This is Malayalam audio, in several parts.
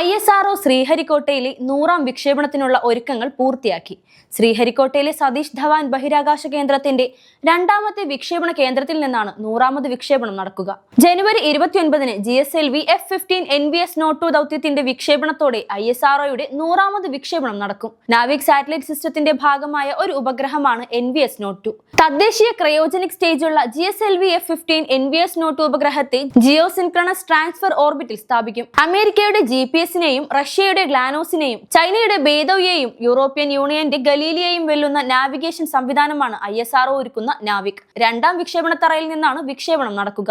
ഐ എസ് ആർ ഒ ശ്രീഹരിക്കോട്ടയിലെ നൂറാം വിക്ഷേപണത്തിനുള്ള ഒരുക്കങ്ങൾ പൂർത്തിയാക്കി. ശ്രീഹരിക്കോട്ടയിലെ സതീഷ് ധവാൻ ബഹിരാകാശ കേന്ദ്രത്തിന്റെ രണ്ടാമത്തെ വിക്ഷേപണ കേന്ദ്രത്തിൽ നിന്നാണ് നൂറാമത് വിക്ഷേപണം നടക്കുക. ജനുവരി ഇരുപത്തിയൊൻപതിന് G S L V F fifteen N V S nought two ദൗത്യത്തിന്റെ വിക്ഷേപണത്തോടെ ഐ എസ് ആർ ഒയുടെ നൂറാമത് വിക്ഷേപണം നടക്കും. നാവിക് സാറ്റലൈറ്റ് സിസ്റ്റത്തിന്റെ ഭാഗമായ ഒരു ഉപഗ്രഹമാണ് N V S nought two. തദ്ദേശീയ cryogenic സ്റ്റേജുള്ള G S L V F fifteen N V S nought two ഉപഗ്രഹത്തെ geosynchronous transfer ഓർബിറ്റിൽ സ്ഥാപിക്കും. അമേരിക്കയുടെ ജി പി എസിനെയും റഷ്യയുടെ ഗ്ലാനോസിനെയും ചൈനയുടെ ബേദോയെയും യൂറോപ്യൻ യൂണിയന്റെ ഗലീലിയെയും വെല്ലുന്ന നാവിഗേഷൻ സംവിധാനമാണ് ഐ എസ് ആർഒ ഒരുക്കുന്ന നാവിക്. രണ്ടാം വിക്ഷേപണത്തറയിൽ നിന്നാണ് വിക്ഷേപണം നടക്കുക.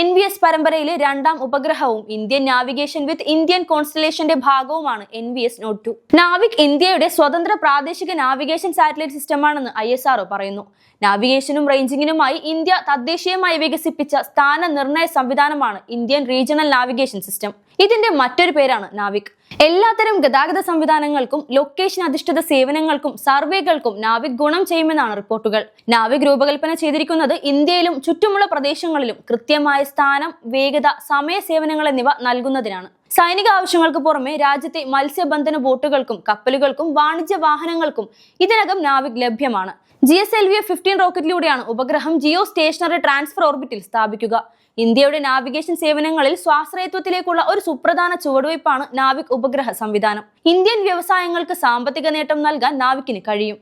എൻ വി എസ് പരമ്പരയിലെ രണ്ടാം ഉപഗ്രഹവും ഇന്ത്യൻ നാവിഗേഷൻ വിത്ത് ഇന്ത്യൻ കോൺസ്റ്റലേഷന്റെ ഭാഗവുമാണ് N V S nought two. NavIC ഇന്ത്യയുടെ സ്വതന്ത്ര പ്രാദേശിക നാവിഗേഷൻ സാറ്റലൈറ്റ് സിസ്റ്റമാണെന്ന് ഐ എസ് ആർഒ പറയുന്നു. നാവിഗേഷനും റേഞ്ചിങ്ങിനുമായി ഇന്ത്യ തദ്ദേശീയമായി വികസിപ്പിച്ച സ്ഥാന നിർണയ സംവിധാനമാണ് ഇന്ത്യൻ റീജിയണൽ നാവിഗേഷൻ സിസ്റ്റം. ഇതിന്റെ മറ്റൊരു പേരാണ് നാവിക്. എല്ലാത്തരം ഗതാഗത സംവിധാനങ്ങൾക്കും ലൊക്കേഷൻ അധിഷ്ഠിത സേവനങ്ങൾക്കും സർവേകൾക്കും നാവിക് ഗുണം ചെയ്യുമെന്നാണ് റിപ്പോർട്ടുകൾ. നാവിക് രൂപകൽപ്പന ചെയ്തിരിക്കുന്നത് ഇന്ത്യയിലും ചുറ്റുമുള്ള പ്രദേശങ്ങളിലും കൃത്യമായ സ്ഥാനം വേഗത സമയ സേവനങ്ങൾ എന്നിവ നൽകുന്നതിനാണ്. സൈനിക ആവശ്യങ്ങൾക്ക് പുറമെ രാജ്യത്തെ മത്സ്യബന്ധന ബോട്ടുകൾക്കും കപ്പലുകൾക്കും വാണിജ്യ വാഹനങ്ങൾക്കും ഇതിനകം നാവിക് ലഭ്യമാണ്. G S L V fifteen റോക്കറ്റിലൂടെയാണ് ഉപഗ്രഹം ജിയോ സ്റ്റേഷനറി ട്രാൻസ്ഫർ ഓർബിറ്റിൽ സ്ഥാപിക്കുക. ഇന്ത്യയുടെ നാവിഗേഷൻ സേവനങ്ങളിൽ സ്വാശ്രയത്വത്തിലേക്കുള്ള ഒരു സുപ്രധാന ചുവടുവയ്പാണ് നാവിക് ഉപഗ്രഹ സംവിധാനം. ഇന്ത്യൻ വ്യവസായങ്ങൾക്ക് സാമ്പത്തിക നേട്ടം നൽകാൻ നാവിക്കിന് കഴിയും.